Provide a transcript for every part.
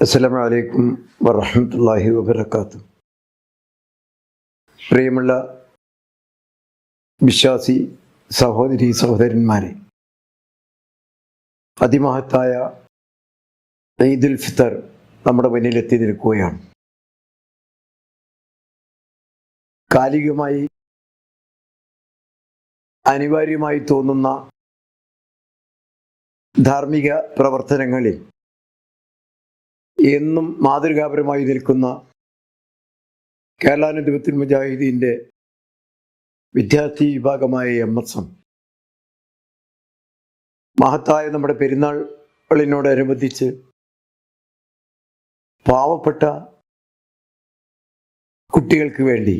അസ്സലാമു വലൈക്കും വറഹമത്തല്ലാഹി വബർക്കാത്തു പ്രിയമുള്ള വിശ്വാസി സഹോദരി സഹോദരന്മാരെ അതിമഹത്തായ ഈദുൽ ഫിത്തർ നമ്മുടെ മുന്നിലെത്തി നിൽക്കുകയാണ് കാലികമായി അനിവാര്യമായി തോന്നുന്ന ധാർമ്മിക പ്രവർത്തനങ്ങളിൽ എന്നും മാതൃകാപരമായി നിൽക്കുന്ന കേരളാനുദ്യമത്തിൽ മുജാഹിദീന്റെ വിദ്യാർത്ഥി വിഭാഗമായ എം എസ് എം. മഹത്തായ നമ്മുടെ പെരുന്നാളിനോടനുബന്ധിച്ച് പാവപ്പെട്ട കുട്ടികൾക്ക് വേണ്ടി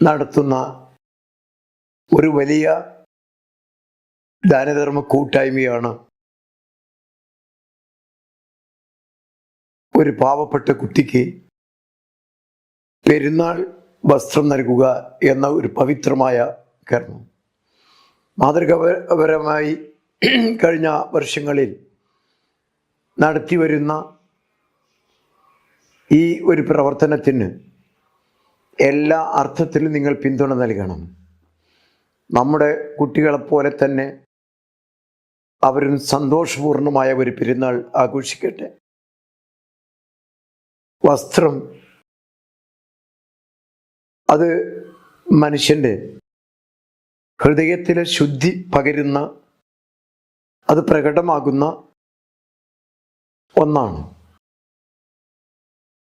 നടത്തുന്ന ഒരു വലിയ ദാനധർമ്മ കൂട്ടായ്മയാണ് ഒരു പാവപ്പെട്ട കുട്ടിക്ക് പെരുന്നാൾ വസ്ത്രം നൽകുക എന്ന ഒരു പവിത്രമായ കർമ്മം. മാതൃകാപരമായി കഴിഞ്ഞ വർഷങ്ങളിൽ നടത്തിവരുന്ന ഈ ഒരു പ്രവർത്തനത്തിന് എല്ലാ അർത്ഥത്തിലും നിങ്ങൾ പിന്തുണ നൽകണം. നമ്മുടെ കുട്ടികളെപ്പോലെ തന്നെ അവരും സന്തോഷപൂർണമായ ഒരു പെരുന്നാൾ ആഘോഷിക്കട്ടെ. വസ്ത്രം. അത് മനുഷ്യന്റെ ഹൃദയത്തിലെ ശുദ്ധി പകരുന്ന അത് പ്രകടമാകുന്ന ഒന്നാണ്.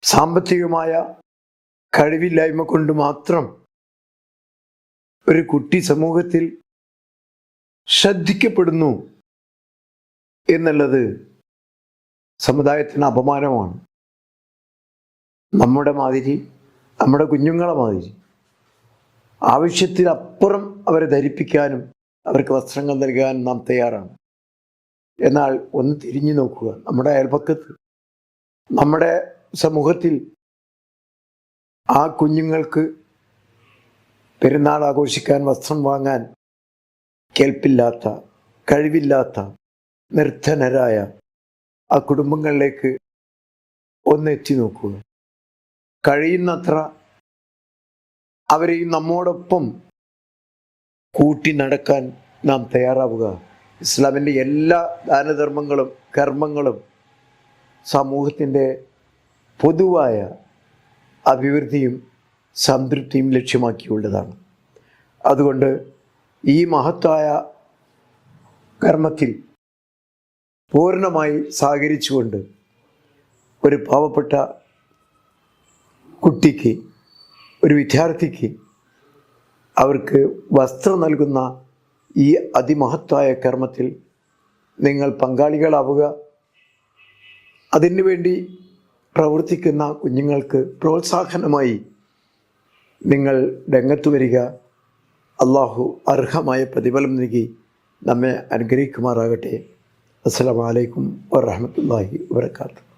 സാമ്പത്തികമായ കഴിവില്ലായ്മ കൊണ്ട് മാത്രം ഒരു കുട്ടി സമൂഹത്തിൽ ശ്രദ്ധിക്കപ്പെടുന്നു എന്നുള്ളത് സമുദായത്തിന് അപമാനമാണ്. നമ്മുടെ മാതിരി നമ്മുടെ കുഞ്ഞുങ്ങളെ മാതിരി. ആവശ്യത്തിനപ്പുറം അവരെ ധരിപ്പിക്കാനും അവർക്ക് വസ്ത്രങ്ങൾ നൽകാനും നാം തയ്യാറാണ്. എന്നാൽ ഒന്ന് തിരിഞ്ഞു നോക്കുക. നമ്മുടെ അയൽപക്കത്ത് നമ്മുടെ സമൂഹത്തിൽ ആ കുഞ്ഞുങ്ങൾക്ക് പെരുന്നാൾ ആഘോഷിക്കാൻ വസ്ത്രം വാങ്ങാൻ കേൾപ്പില്ലാത്ത കഴിവില്ലാത്ത നിർധനരായ ആ കുടുംബങ്ങളിലേക്ക് ഒന്ന് എത്തി നോക്കുക. കഴിയുന്നത്ര അവരെയും നമ്മോടൊപ്പം കൂട്ടി നടക്കാൻ നാം തയ്യാറാവുക. ഇസ്ലാമിന്റെ എല്ലാ ദാനധർമ്മങ്ങളും കർമ്മങ്ങളും സമൂഹത്തിന്റെ പൊതുവായ അഭിവൃദ്ധിയും സംതൃപ്തിയും ലക്ഷ്യമാക്കിയുള്ളതാണ്. അതുകൊണ്ട് ഈ മഹത്തായ കർമ്മത്തിൽ പൂർണമായി സഹകരിച്ചുകൊണ്ട് ഒരു പാവപ്പെട്ട കുട്ടിക്ക് ഒരു വിദ്യാർത്ഥിക്ക് അവർക്ക് വസ്ത്രം നൽകുന്ന ഈ അതിമഹത്തായ കർമ്മത്തിൽ നിങ്ങൾ പങ്കാളികളാവുക. അതിനുവേണ്ടി പ്രവർത്തിക്കുന്ന കുഞ്ഞുങ്ങൾക്ക് പ്രോത്സാഹനമായി നിങ്ങൾ രംഗത്ത് വരിക. അള്ളാഹു അർഹമായ പ്രതിഫലം നൽകി നമ്മെ അനുഗ്രഹിക്കുമാറാകട്ടെ. അസ്സലാമലൈക്കും വറഹമത്തല്ലാഹി വാത്തു